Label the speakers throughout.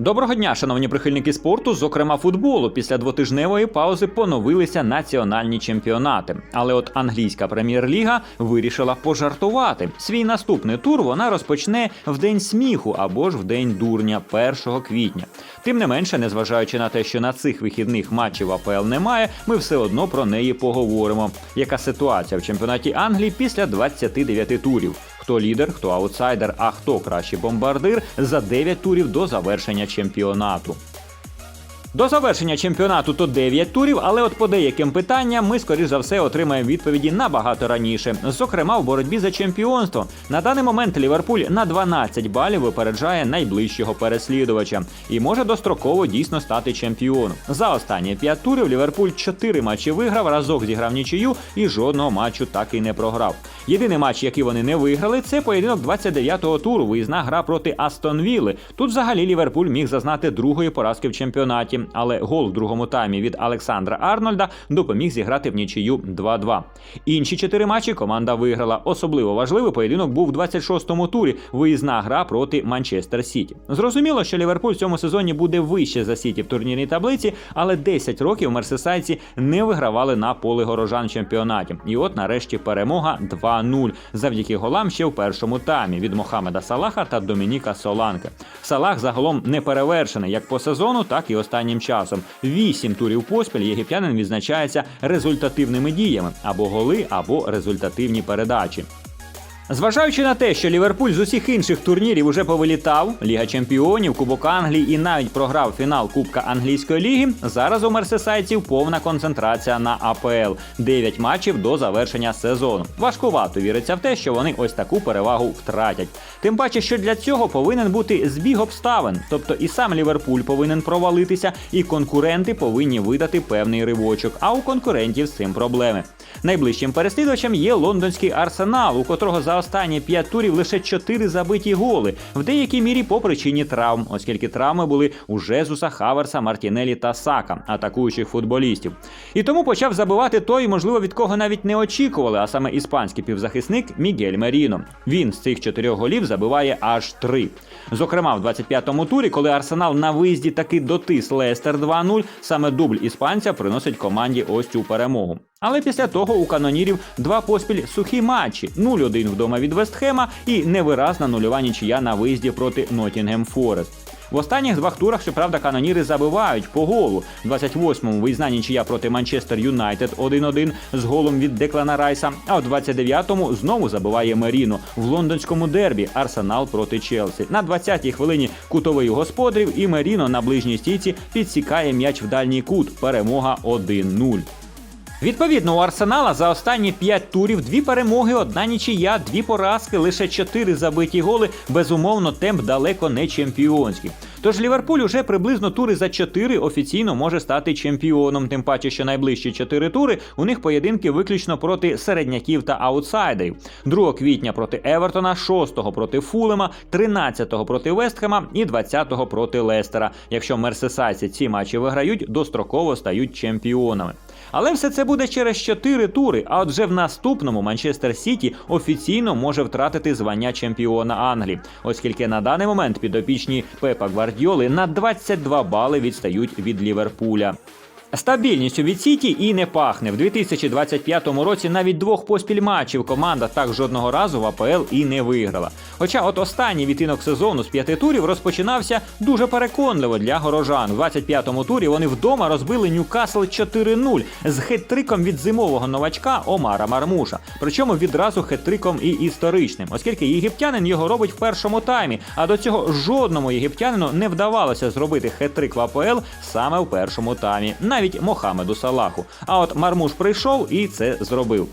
Speaker 1: Доброго дня, шановні прихильники спорту, зокрема футболу. Після двотижневої паузи поновилися національні чемпіонати. Але от англійська прем'єр-ліга вирішила пожартувати. Свій наступний тур вона розпочне в день сміху або ж в день дурня 1 квітня. Тим не менше, незважаючи на те, що на цих вихідних матчів АПЛ немає, ми все одно про неї поговоримо. Яка ситуація в чемпіонаті Англії після 29 турів? Хто лідер, хто аутсайдер, а хто кращий бомбардир за 9 турів до завершення чемпіонату. До завершення чемпіонату то 9 турів, але от по деяким питанням ми, скоріш за все, отримаємо відповіді набагато раніше. Зокрема, в боротьбі за чемпіонство. На даний момент Ліверпуль на 12 балів випереджає найближчого переслідувача і може достроково дійсно стати чемпіоном. За останні 5 турів Ліверпуль 4 матчі виграв, разок зіграв нічию і жодного матчу так і не програв. Єдиний матч, який вони не виграли, це поєдинок 29-го туру. Виїзна гра проти Астон Вілли. Тут взагалі Ліверпуль міг зазнати другої поразки в чемпіонаті, але гол в другому таймі від Олександра Арнольда допоміг зіграти в нічию 2-2. Інші чотири матчі команда виграла. Особливо важливий поєдинок був в 26-му турі. Виїзна гра проти Манчестер Сіті. Зрозуміло, що Ліверпуль в цьому сезоні буде вище за Сіті в турнірній таблиці, але 10 років мерсисайці не вигравали на поле горожан чемпіонаті. І от нарешті перемога 2-0 завдяки голам ще в першому таймі від Мохамеда Салаха та Домініка Соланки. Салах загалом не перевершений як по сезону, так і останнім часом. Вісім турів поспіль єгиптянин відзначається результативними діями або голи, або результативні передачі. Зважаючи на те, що Ліверпуль з усіх інших турнірів уже повилітав, Ліга Чемпіонів, Кубок Англії і навіть програв фінал Кубка Англійської ліги, зараз у мерсисайців повна концентрація на АПЛ. 9 матчів до завершення сезону. Важкувато віриться в те, що вони ось таку перевагу втратять. Тим паче, що для цього повинен бути збіг обставин, тобто і сам Ліверпуль повинен провалитися, і конкуренти повинні видати певний ривочок. А у конкурентів з цим проблеми. Найближчим переслідувачем є лондонський арсенал, у котрого за останні п'ять турів лише чотири забиті голи, в деякій мірі по причині травм, оскільки травми були у Жезуса, Хаверса, Мартінелі та Сака, атакуючих футболістів. І тому почав забивати той, можливо, від кого навіть не очікували, а саме іспанський півзахисник Мігель Меріно. Він з цих чотирьох голів забиває аж три. Зокрема, в 25-му турі, коли Арсенал на виїзді таки дотис Лестер 2-0, саме дубль іспанця приносить команді ось цю перемогу. Але після того у канонірів два поспіль сухі матчі: 0-1 вдома від Вестхема і невиразна нульова нічия на виїзді проти Нотінгем Форест. В останніх двох турах, щоправда, каноніри забивають по голу. 28-му виїзна нічия проти Манчестер Юнайтед 1-1 з голом від Деклана Райса. А в 29-му знову забиває Меріно в лондонському дербі Арсенал проти Челсі. На 20-й хвилині кутовий господарів і Меріно на ближній стійці підсікає м'яч в дальній кут. Перемога 1-0. Відповідно, у Арсенала за останні 5 турів дві перемоги, одна нічия, дві поразки, лише 4 забиті голи. Безумовно, темп далеко не чемпіонський. Тож Ліверпуль уже приблизно тури за 4 офіційно може стати чемпіоном. Тим паче, що найближчі 4 тури у них поєдинки виключно проти середняків та аутсайдерів. 2 квітня проти Евертона, 6 проти Фулема, 13 проти Вестхема і 20 проти Лестера. Якщо мерсисайці ці матчі виграють, достроково стають чемпіонами. Але все це буде через 4 тури. А отже, в наступному Манчестер Сіті офіційно може втратити звання чемпіона Англії, оскільки на даний момент підопічні Пепа Гвардіоли на 22 бали відстають від Ліверпуля. Стабільністю від Сіті і не пахне. В 2025 році навіть двох поспіль матчів команда так жодного разу в АПЛ і не виграла. Хоча от останній відтинок сезону з п'яти турів розпочинався дуже переконливо для горожан. У 25-му турі вони вдома розбили Ньюкасл 4-0 з хет-триком від зимового новачка Омара Мармуша. Причому відразу хет-триком і історичним, оскільки єгиптянин його робить в першому таймі. А до цього жодному єгиптянину не вдавалося зробити хет-трик в АПЛ саме в першому таймі навіть Мохамеду Салаху. А от Мармуш прийшов і це зробив.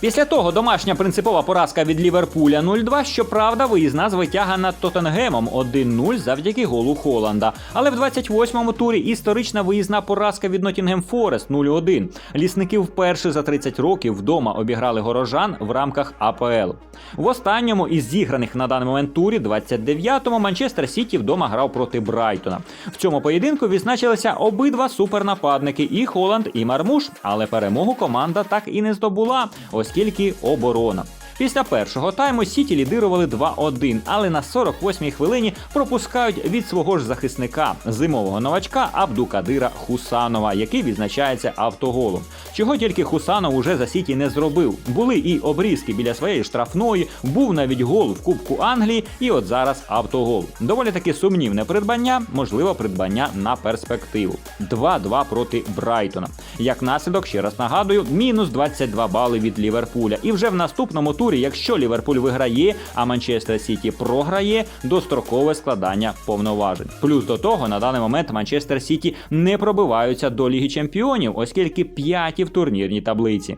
Speaker 1: Після того домашня принципова поразка від Ліверпуля 0-2, щоправда, виїзна звитяга над Тоттенгемом 1-0 завдяки голу Холланда. Але в 28-му турі історична виїзна поразка від Нотінгем Форест 0-1. Лісники вперше за 30 років вдома обіграли горожан в рамках АПЛ. В останньому із зіграних на даний момент турі 29-му Манчестер Сіті вдома грав проти Брайтона. В цьому поєдинку відзначилися обидва супернападники і Холланд, і Мармуш, але перемогу команда так і не здобула оскільки оборона. Після першого тайму Сіті лідирували 2-1, але на 48-й хвилині пропускають від свого ж захисника зимового новачка Абдукадира Хусанова, який відзначається автоголом. Чого тільки Хусанов уже за Сіті не зробив. Були і обрізки біля своєї штрафної, був навіть гол в Кубку Англії, і от зараз автогол. Доволі таки сумнівне придбання, можливо, придбання на перспективу. 2-2 проти Брайтона. Як наслідок, ще раз нагадую, мінус 22 бали від Ліверпуля. І вже в наступному турі, якщо Ліверпуль виграє, а Манчестер Сіті програє, дострокове складання повноважень. Плюс до того, на даний момент Манчестер Сіті не пробиваються до Ліги Чемпіонів, оскільки п'яті в турнірній таблиці.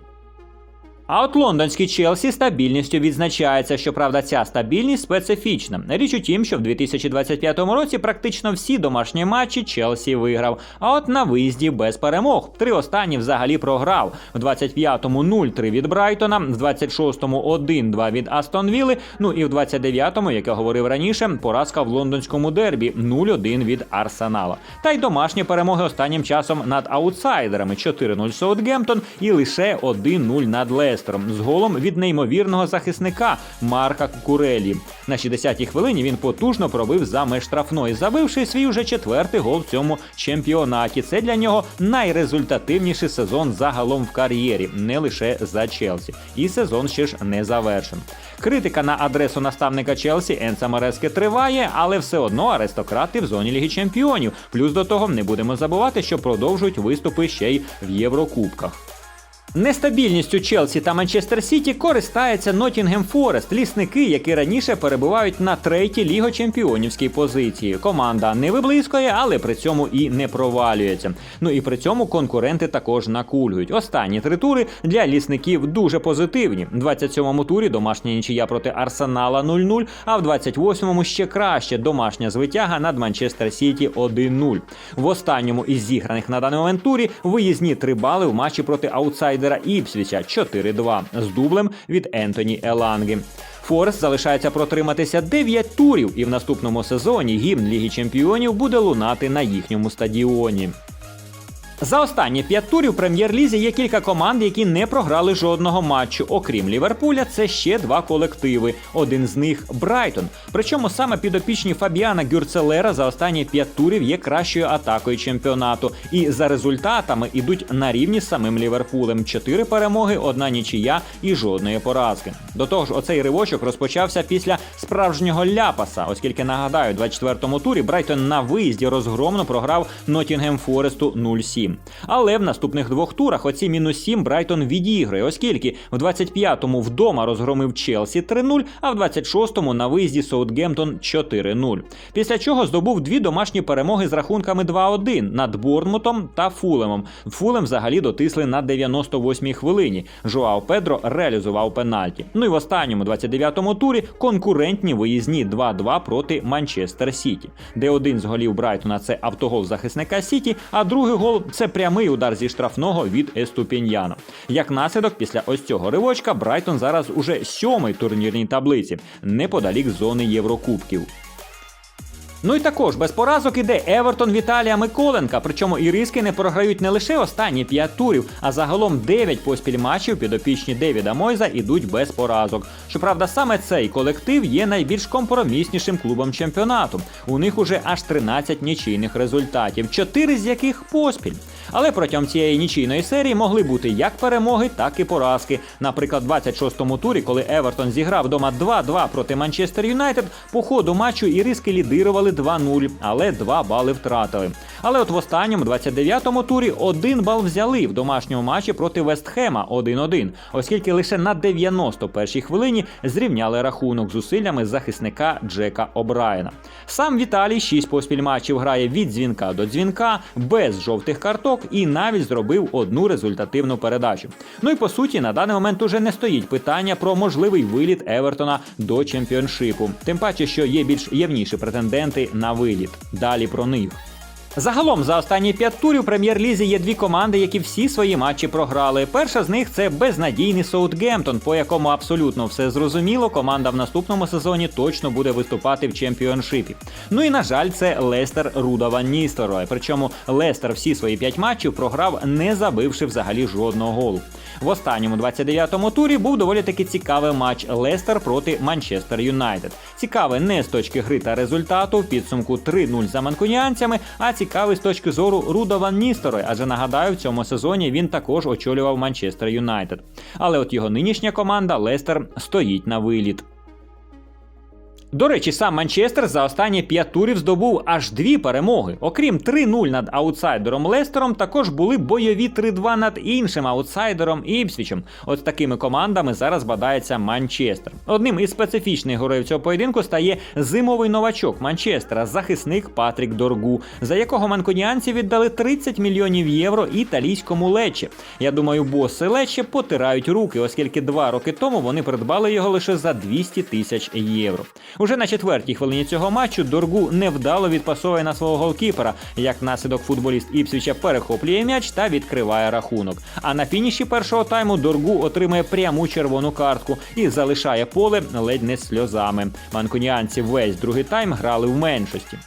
Speaker 1: А от лондонський Челсі стабільністю відзначається. Щоправда, ця стабільність специфічна. Річ у тім, що в 2025 році практично всі домашні матчі Челсі виграв. А от на виїзді без перемог. Три останні взагалі програв. В 25-му 0-3 від Брайтона, в 26-му 1-2 від Астон Вілли, ну і в 29-му, як я говорив раніше, поразка в лондонському дербі 0-1 від Арсенала. Та й домашні перемоги останнім часом над аутсайдерами 4-0 Саутгемптон і лише 1-0 над Лестером з голом від неймовірного захисника Марка Кукурелі. На 60-й хвилині він потужно пробив за меж штрафної, забивши свій уже четвертий гол в цьому чемпіонаті. Це для нього найрезультативніший сезон загалом в кар'єрі, не лише за Челсі. І сезон ще ж не завершен. Критика на адресу наставника Челсі Енса Мерески триває, але все одно аристократи в зоні Ліги Чемпіонів. Плюс до того не будемо забувати, що продовжують виступи ще й в Єврокубках. Нестабільністю Челсі та Манчестер Сіті користається Нотінгем Форест, лісники, які раніше перебувають на третій ліго-чемпіонівській позиції. Команда не виблискує, але при цьому і не провалюється. Ну і при цьому конкуренти також накульгують. Останні три тури для лісників дуже позитивні. В 27-му турі домашня нічия проти Арсенала 0-0, а в 28-му ще краще домашня звитяга над Манчестер Сіті 1-0. В останньому із зіграних на даний момент турі виїзні три бали в матчі проти аутсайдера Іпсвіча 4-2 з дублем від Ентоні Еланги. Форест залишається протриматися 9 турів, і в наступному сезоні гімн Ліги Чемпіонів буде лунати на їхньому стадіоні. За останні п'ять турів прем'єр-лізі є кілька команд, які не програли жодного матчу. Окрім Ліверпуля, це ще два колективи. Один з них Брайтон. Причому саме підопічні Фабіана Гюрцелера за останні п'ять турів є кращою атакою чемпіонату. І за результатами ідуть на рівні з самим Ліверпулем: чотири перемоги, одна нічия і жодної поразки. До того ж, оцей ривочок розпочався після справжнього ляпаса, оскільки нагадаю, у 24-му турі Брайтон на виїзді розгромно програв Нотінгем Форесту 0-7. Але в наступних двох турах оці мінус 7 Брайтон відіграє, оскільки в 25-му вдома розгромив Челсі 3-0, а в 26-му на виїзді Саутгемптон 4-0. Після чого здобув дві домашні перемоги з рахунками 2-1 над Борнмутом та Фулемом. Фулем взагалі дотисли на 98-й хвилині. Жоао Педро реалізував пенальті. Ну і в останньому 29-му турі конкурентні виїзні 2-2 проти Манчестер Сіті, де один з голів Брайтона це автогол захисника Сіті, а другий гол це прямий удар зі штрафного від Еступіньяно. Як наслідок, після ось цього ривочка Брайтон зараз уже сьомий турнірній таблиці, неподалік зони Єврокубків. Ну і також без поразок іде Евертон Віталія Миколенка. Причому іриски не програють не лише останні 5 турів, а загалом 9 поспіль матчів підопічні Девіда Мойза ідуть без поразок. Щоправда, саме цей колектив є найбільш компроміснішим клубом чемпіонату. У них уже аж 13 нічийних результатів, 4 з яких поспіль. Але протягом цієї нічийної серії могли бути як перемоги, так і поразки. Наприклад, в 26-му турі, коли Евертон зіграв вдома 2-2 проти Манчестер Юнайтед, по ходу матчу іриски лідирували 2-0, але 2 бали втратили. Але от в останньому 29-му турі один бал взяли в домашньому матчі проти Вестхема 1-1, оскільки лише на 91-й хвилині зрівняли рахунок зусиллями захисника Джека Обраєна. Сам Віталій 6 поспіль матчів грає від дзвінка до дзвінка, без жовтих карток і навіть зробив одну результативну передачу. Ну і по суті, на даний момент уже не стоїть питання про можливий виліт Евертона до чемпіоншипу. Тим паче, що є більш явніші претенденти на виліт. Далі про них. Загалом за останні п'ять турів прем'єр-лізі є дві команди, які всі свої матчі програли. Перша з них це безнадійний Саутгемптон, по якому абсолютно все зрозуміло. Команда в наступному сезоні точно буде виступати в чемпіоншипі. Ну і на жаль, це Лестер Рудова Ністерой. Причому Лестер всі свої п'ять матчів програв, не забивши взагалі жодного голу. В останньому 29-му турі був доволі таки цікавий матч Лестер проти Манчестер Юнайтед. Цікавий не з точки гри та результату в підсумку 3-0 за манкуніанцями, а цікавий з точки зору Рудова Ністерой, адже нагадаю, в цьому сезоні він також очолював Манчестер Юнайтед. Але от його нинішня команда Лестер стоїть на виліт. До речі, сам Манчестер за останні п'ять турів здобув аж дві перемоги. Окрім 3-0 над аутсайдером Лестером, також були бойові 3-2 над іншим аутсайдером Іпсвічем. От такими командами зараз бадається Манчестер. Одним із специфічних героїв цього поєдинку стає зимовий новачок Манчестера, захисник Патрік Доргу, за якого манкуніанці віддали 30 мільйонів євро італійському Лечі. Я думаю, боси Лечі потирають руки, оскільки два роки тому вони придбали його лише за 200 тисяч євро. Уже на четвертій хвилині цього матчу Доргу невдало відпасовує на свого голкіпера. Як наслідок футболіст Іпсвіча перехоплює м'яч та відкриває рахунок. А на фініші першого тайму Доргу отримує пряму червону картку і залишає поле ледь не сльозами. Манкуніанці весь другий тайм грали в меншості.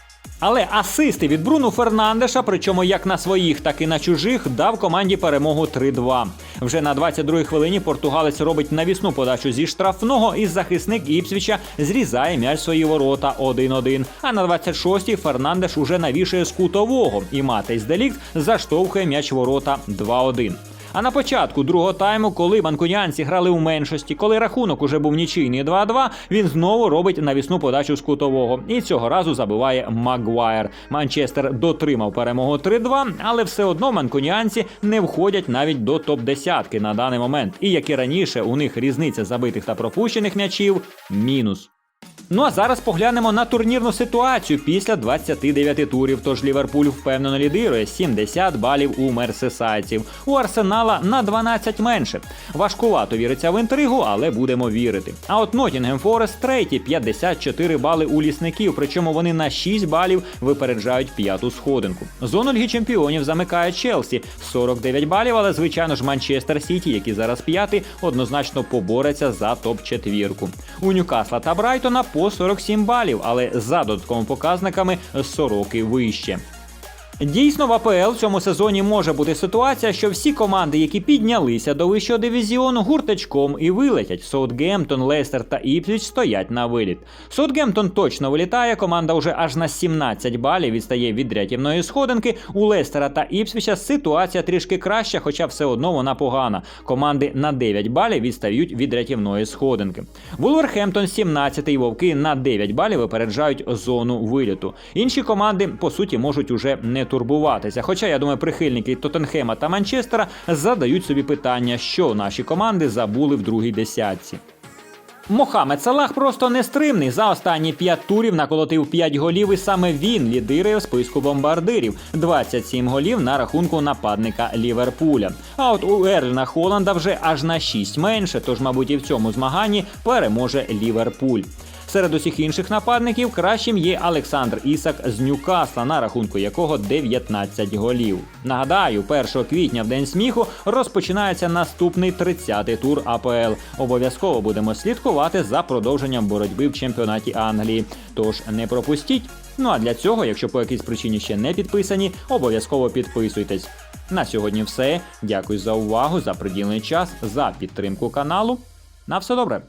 Speaker 1: Але асисти від Бруну Фернандеша, причому як на своїх, так і на чужих, дав команді перемогу 3-2. Вже на 22-й хвилині португалець робить навісну подачу зі штрафного, і захисник Іпсвіча зрізає м'яч свої ворота 1-1. А на 26-й Фернандеш уже навішує з кутового, і Матейс Делікт заштовхує м'яч ворота 2-1. А на початку другого тайму, коли манкуніанці грали у меншості, коли рахунок уже був нічийний 2-2, він знову робить навісну подачу з кутового. І цього разу забиває Магуайр. Манчестер дотримав перемогу 3-2, але все одно манкуніанці не входять навіть до топ-10 на даний момент. І як і раніше, у них різниця забитих та пропущених м'ячів мінус. Ну а зараз поглянемо на турнірну ситуацію після 29 турів. Тож Ліверпуль впевнено лідирує 70 балів у мерсесайців. У Арсенала на 12 менше. Важкувато віриться в інтригу, але будемо вірити. А от Нотінгем Форест третій 54 бали у лісників. Причому вони на 6 балів випереджають п'яту сходинку. Зону Ліги Чемпіонів замикає Челсі 49 балів, але звичайно ж Манчестер Сіті, які зараз п'ятий, однозначно побореться за топ-четвірку. У Ньюкасла та Брайтона по 47 балів, але за додатковими показниками сороки вище. Дійсно, в АПЛ в цьому сезоні може бути ситуація, що всі команди, які піднялися до вищого дивізіону, гуртачком і вилетять. Саутгемптон, Лестер та Іпсвіч стоять на виліт. Саутгемптон точно вилітає. Команда вже аж на 17 балів відстає від рятівної сходинки. У Лестера та Іпсвіча ситуація трішки краща, хоча все одно вона погана. Команди на 9 балів відстають від рятівної сходинки. Вулверхемптон 17-й вовки на 9 балів випереджають зону виліту. Інші команди по суті можуть уже не турбуватися. Хоча я думаю, прихильники Тоттенхема та Манчестера задають собі питання, що наші команди забули в другій десятці. Мохамед Салах просто нестримний. За останні 5 турів наколотив 5 голів, і саме він лідирує в списку бомбардирів. 27 голів на рахунку нападника Ліверпуля. А от у Ерліна Холланда вже аж на 6 менше, тож, мабуть, і в цьому змаганні переможе Ліверпуль. Серед усіх інших нападників кращим є Олександр Ісак з Ньюкасла, на рахунку якого 19 голів. Нагадаю, 1 квітня в день сміху розпочинається наступний 30-й тур АПЛ. Обов'язково будемо слідкувати за продовженням боротьби в чемпіонаті Англії. Тож не пропустіть. Ну а для цього, якщо по якійсь причині ще не підписані, обов'язково підписуйтесь. На сьогодні все. Дякую за увагу, за приділений час, за підтримку каналу. На все добре.